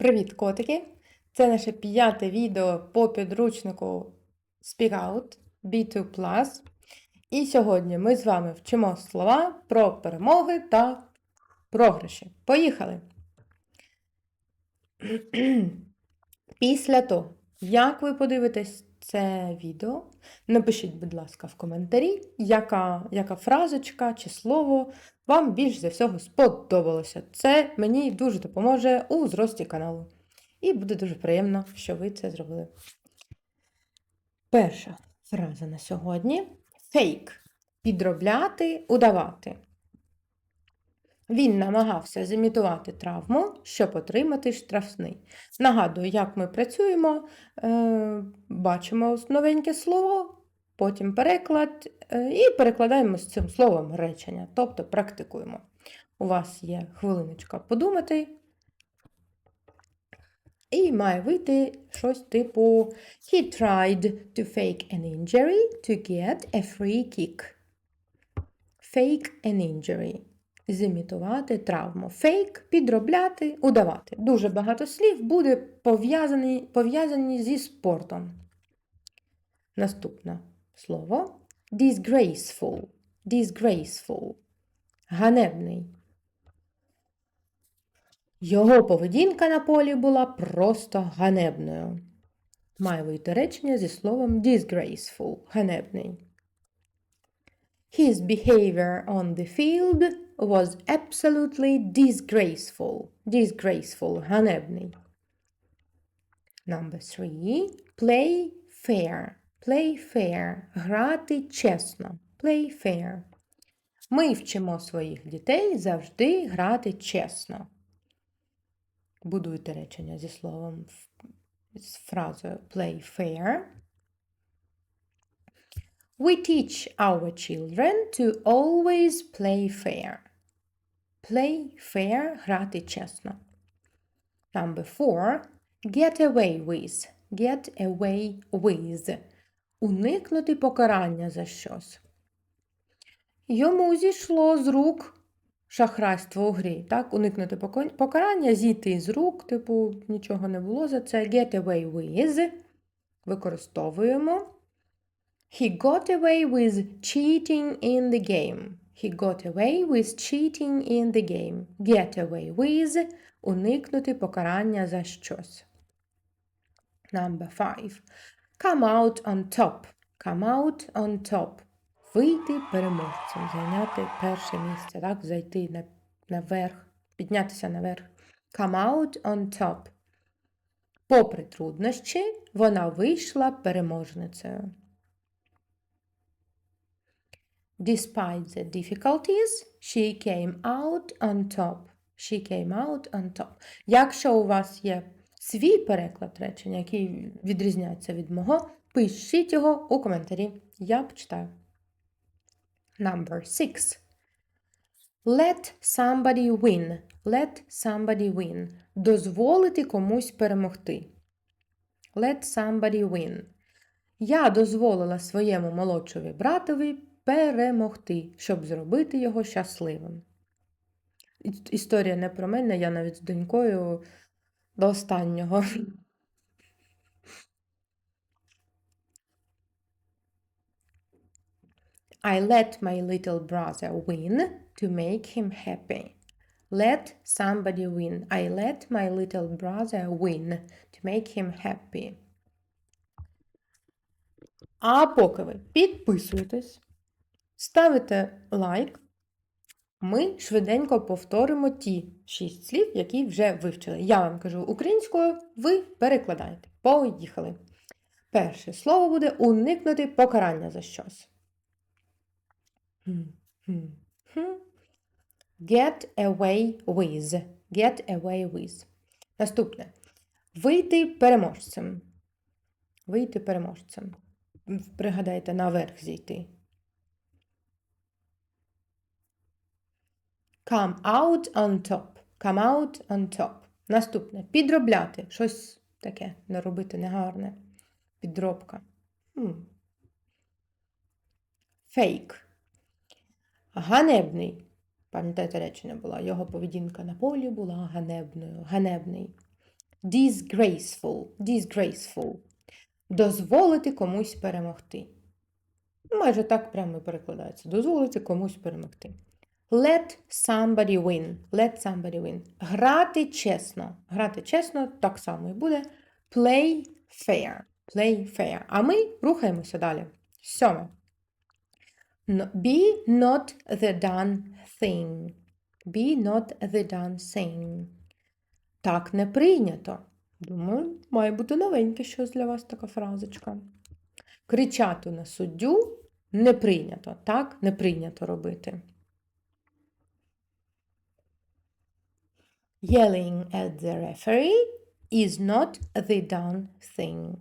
Привіт, котики! Це наше п'яте відео по підручнику Speak Out B2 І сьогодні ми з вами вчимо слова про перемоги та програші. Поїхали! Після того, як ви подивитесь це відео, напишіть, будь ласка, в коментарі, яка, яка фразочка чи слово вам більш за всього сподобалося. Це мені дуже допоможе у зрості каналу. І буде дуже приємно, що ви це зробили. Перша фраза на сьогодні фейк. Підробляти, удавати. Він намагався зімітувати травму, щоб отримати штрафний. Нагадую, як ми працюємо, е, бачимо новеньке слово, потім переклад, е, і перекладаємо з цим словом речення, тобто практикуємо. У вас є хвилиночка подумати, і має вийти щось типу He tried to fake an injury to get a free kick. Fake an injury. Зімітувати травму. Фейк, підробляти, удавати. Дуже багато слів буде пов'язані пов'язані зі спортом. Наступне слово disgraceful. Disgraceful. Ганебний. Його поведінка на полі була просто ганебною. Має вийти речення зі словом disgraceful. Ганебний. His behavior on the field was absolutely disgraceful. Disgraceful. Ганебний. Number three. Play fair. Play fair. Грати чесно. Play fair. Ми вчимо своїх дітей завжди грати чесно. Будуйте речення зі словом з фразою play fair. We teach our children to always play fair. Play fair грати чесно. Number four. Get away with. Get away with. Уникнути покарання за щось. Йому зійшло з рук шахрайство у грі. Так? Уникнути покарання, зійти з рук, типу, нічого не було за це. Get away with. Використовуємо. He got away with cheating in the game. He got away with cheating in the game. Get away with уникнути покарання за щось. Number five. Come out on top. Come out on top. Вийти переможцем, зайняти перше місце, так, зайти на, наверх, піднятися наверх. Come out on top. Попри труднощі, вона вийшла переможницею. Despite the difficulties, she came out on top. She came out on top. Якщо у вас є свій переклад речення, який відрізняється від мого, пишіть його у коментарі. Я почитаю. Number six. Let somebody win. Let somebody win. Дозволити комусь перемогти. Let somebody win. Я дозволила своєму молодшові братові перемогти, щоб зробити його щасливим. Історія не про мене, я навіть з донькою до останнього. I let my little brother win to make him happy. Let somebody win. I let my little brother win to make him happy. А поки ви підписуєтесь, ставите лайк, ми швиденько повторимо ті шість слів, які вже вивчили. Я вам кажу українською, ви перекладаєте. Поїхали. Перше слово буде уникнути покарання за щось. Get away with. Get away with. Наступне. Вийти переможцем. Вийти переможцем. Пригадайте, наверх зійти. Come out on top. Come out on top. Наступне. Підробляти. Щось таке не робити негарне. Підробка. Фейк. Ганебний. Пам'ятаєте, речення була. Його поведінка на полі була ганебною. Ганебний. Disgraceful. Disgraceful. Дозволити комусь перемогти. Майже так прямо і перекладається. Дозволити комусь перемогти. Let somebody win. Let somebody win. Грати чесно. Грати чесно так само і буде. Play fair. Play fair. А ми рухаємося далі. Сьоме. Be not the done thing. Be not the done thing. Так не прийнято. Думаю, має бути новеньке щось для вас така фразочка. Кричати на суддю не прийнято. Так, не прийнято робити. Yelling at the referee is not the done thing.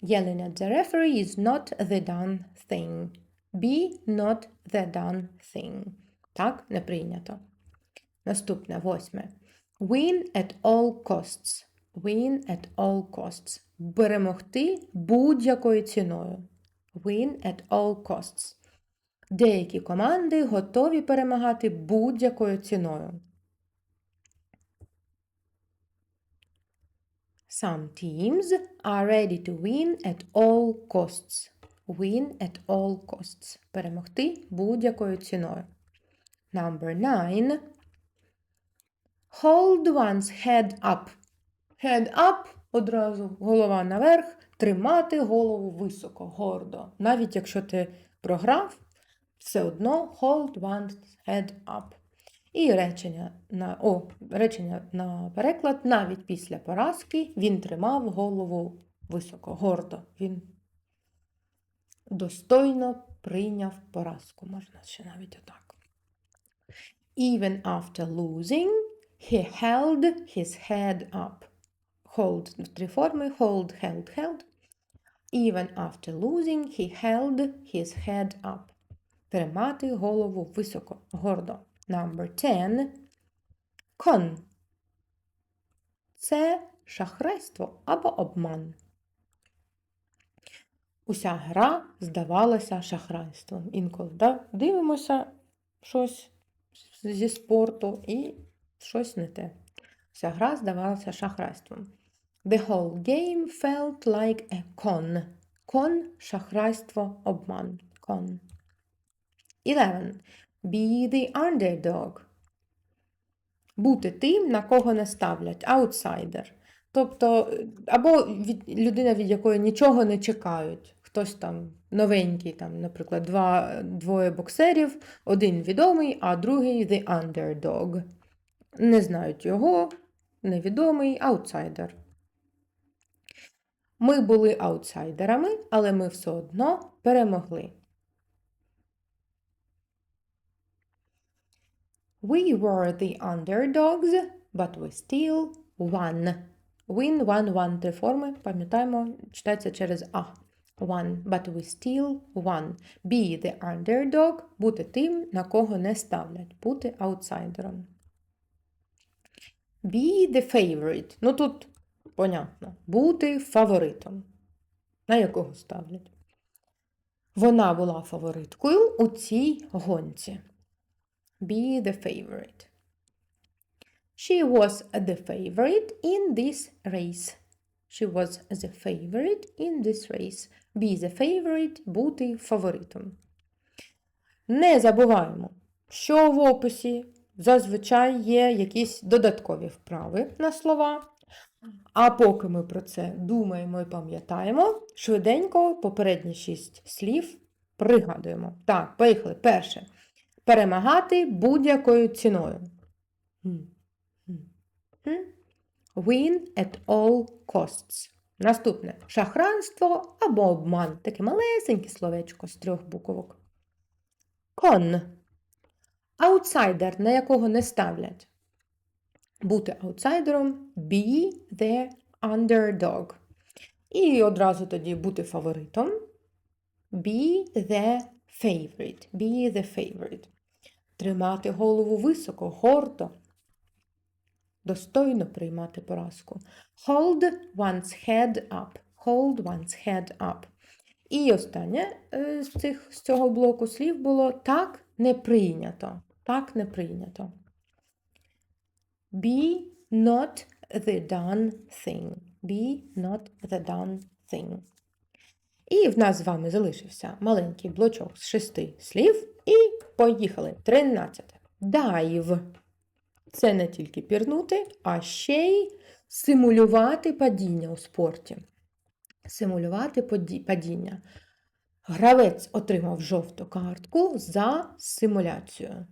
Yelling at the referee is not the done thing. Be not the done thing. Так, не прийнято. Наступне, восьме. Win at all costs. Win at all costs. Перемогти будь-якою ціною. Win at all costs. Деякі команди готові перемагати будь-якою ціною. Some teams are ready to win at all costs. Win at all costs. Перемогти будь-якою ціною. Number nine. Hold one's head up. Head up одразу голова наверх, тримати голову високо, гордо. Навіть якщо ти програв, все одно hold one's head up. І речення на, о, речення на переклад, навіть після поразки він тримав голову високо, гордо. Він достойно прийняв поразку. Можна ще навіть отак. Even after losing, he held his head up. Hold в три форми. Hold, held, held. Even after losing, he held his head up. Тримати голову високо, гордо. Number 10. Con. Це шахрайство або обман. Уся гра здавалася шахрайством. Інколи да? дивимося щось зі спорту і щось не те. Вся гра здавалася шахрайством. The whole game felt like a con. Con – шахрайство, обман. Con. 11. Be the underdog. Бути тим, на кого не ставлять. Outsider. Тобто, або від, людина, від якої нічого не чекають. Хтось там новенький, там, наприклад, два, двоє боксерів, один відомий, а другий the underdog. Не знають його, невідомий аутсайдер. Ми були аутсайдерами, але ми все одно перемогли. We were the underdogs, but we still won. Win, won, won. Три форми, пам'ятаємо, читається через А. Won, but we still won. Be the underdog – бути тим, на кого не ставлять. Бути аутсайдером. Be the favorite. Ну тут понятно. Бути фаворитом. На якого ставлять? Вона була фавориткою у цій гонці. Be the favorite. She was the favorite in this race. She was the favorite in this race. Be the favorite – бути фаворитом. Не забуваємо, що в описі зазвичай є якісь додаткові вправи на слова. А поки ми про це думаємо і пам'ятаємо, швиденько попередні шість слів пригадуємо. Так, поїхали. Перше. Перемагати будь-якою ціною. Win at all costs. Наступне шахранство або обман. Таке малесеньке словечко з трьох буквок. Con. Аутсайдер, на якого не ставлять. Бути аутсайдером be the underdog. І одразу тоді бути фаворитом. Be the favorite. Be the favorite. Тримати голову високо, гордо. Достойно приймати поразку. Hold one's head up. Hold one's head up. І останнє е, з, цих, з цього блоку слів було так не прийнято. Так не прийнято. Be not the done thing. Be not the done thing. І в нас з вами залишився маленький блочок з шести слів. І поїхали. Тринадцяте. Dive. Це не тільки пірнути, а ще й симулювати падіння у спорті. Симулювати падіння. Гравець отримав жовту картку за симуляцію.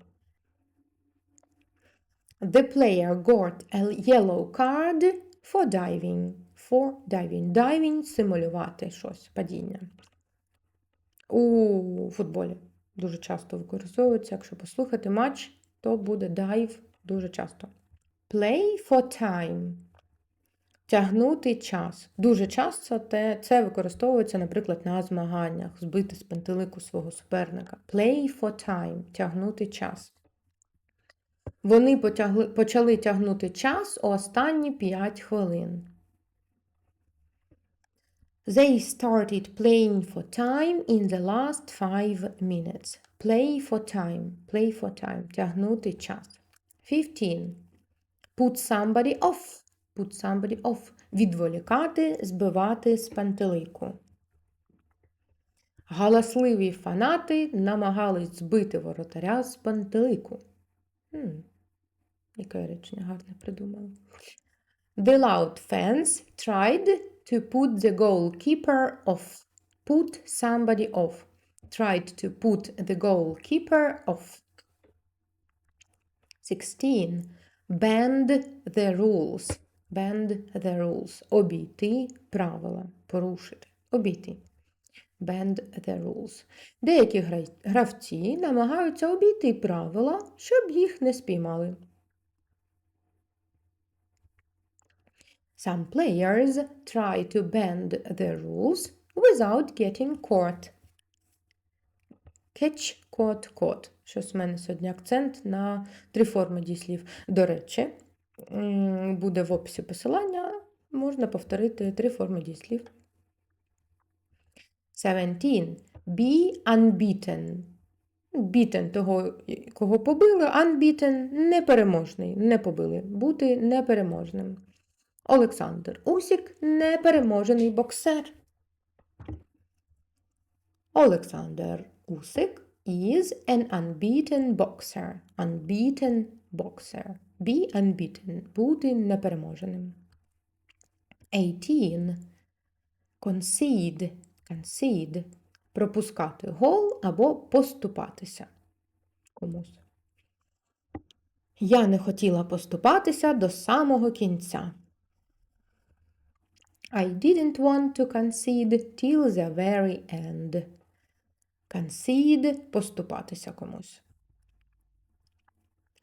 The player got a yellow card for diving. For diving. Diving – симулювати щось, падіння. У футболі дуже часто використовується. Якщо послухати матч, то буде dive дуже часто. Play for time. Тягнути час. Дуже часто те, це використовується, наприклад, на змаганнях, збити з пантелику свого суперника. Play for time тягнути час. Вони потягли, почали тягнути час у останні 5 хвилин. They started playing for time in the last 5 minutes. Play for time. Play for time. Тягнути час. 15. Put somebody off. Put somebody off. Відволікати, збивати з пантелику. Галасливі фанати намагались збити воротаря з пантелику. Хм. Яке речення гарне придумали. The loud fans tried to put the goalkeeper off. Put somebody off. Tried to put the goalkeeper off. 16. Bend the rules. Bend the rules. Обійти правила. Порушити. Обійти. Bend the rules. Деякі гравці намагаються обійти правила, щоб їх не спіймали. Some players try to bend the rules without getting caught. Catch, caught, caught. Щось в мене сьогодні акцент на три форми дієслів. До речі, буде в описі посилання, можна повторити три форми дієслів. 17. Be unbeaten. Beaten того, кого побили, unbeaten – непереможний, не побили. Бути непереможним. Олександр Усік непереможений боксер. Олександр Усик is an unbeaten boxer. Unbeaten boxer. Be unbeaten. Бути непереможеним. 18. Concede. Concede. Пропускати гол або поступатися комусь. Я не хотіла поступатися до самого кінця. I didn't want to concede till the very end. Concede – поступатися комусь.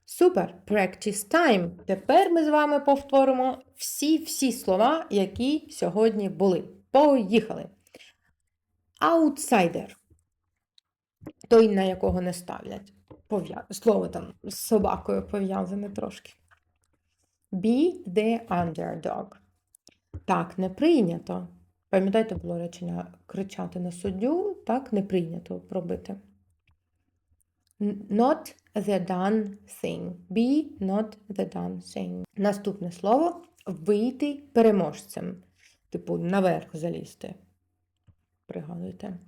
Супер! Practice time! Тепер ми з вами повторимо всі-всі слова, які сьогодні були. Поїхали! Outsider. Той, на якого не ставлять. Слово там з собакою пов'язане трошки. Be the underdog. Так, не прийнято. Пам'ятаєте, було речення кричати на суддю, так не прийнято пробити. Not the done thing. Be not the done thing. Наступне слово вийти переможцем. Типу, наверх залізти. Пригадуйте.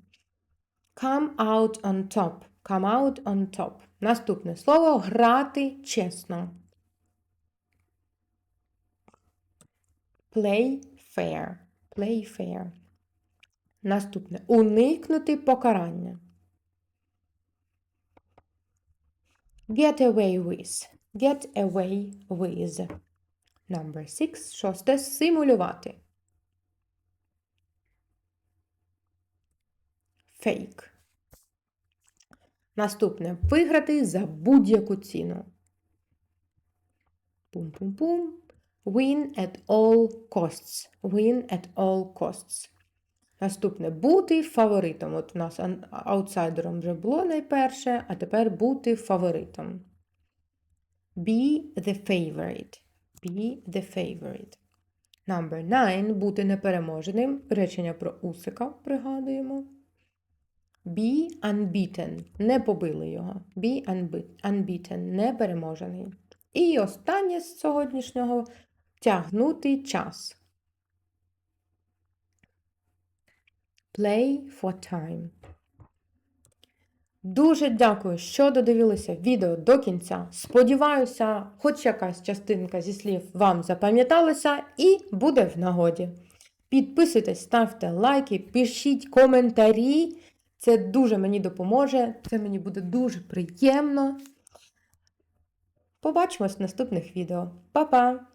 Come out on top. Come out on top. Наступне слово грати чесно. Play fair. Play fair. Наступне уникнути покарання. Get away with. Get away with. Number six. Шосте. Симулювати. Fake. Наступне виграти за будь-яку ціну. Пум-пум-пум. Win at all costs. Win at all costs. Наступне бути фаворитом. От у нас аутсайдером вже було найперше, а тепер бути фаворитом. Be the favorite. Be the favorite. Number nine. Бути непереможеним. Речення про Усика пригадуємо. Be unbeaten. Не побили його. Be unbe- unbeaten. Непереможений. І останнє з сьогоднішнього Тягнути час. Play for time. Дуже дякую, що додивилися відео до кінця. Сподіваюся, хоч якась частинка зі слів вам запам'яталася і буде в нагоді. Підписуйтесь, ставте лайки, пишіть коментарі. Це дуже мені допоможе. Це мені буде дуже приємно. Побачимось в наступних відео. Па-па!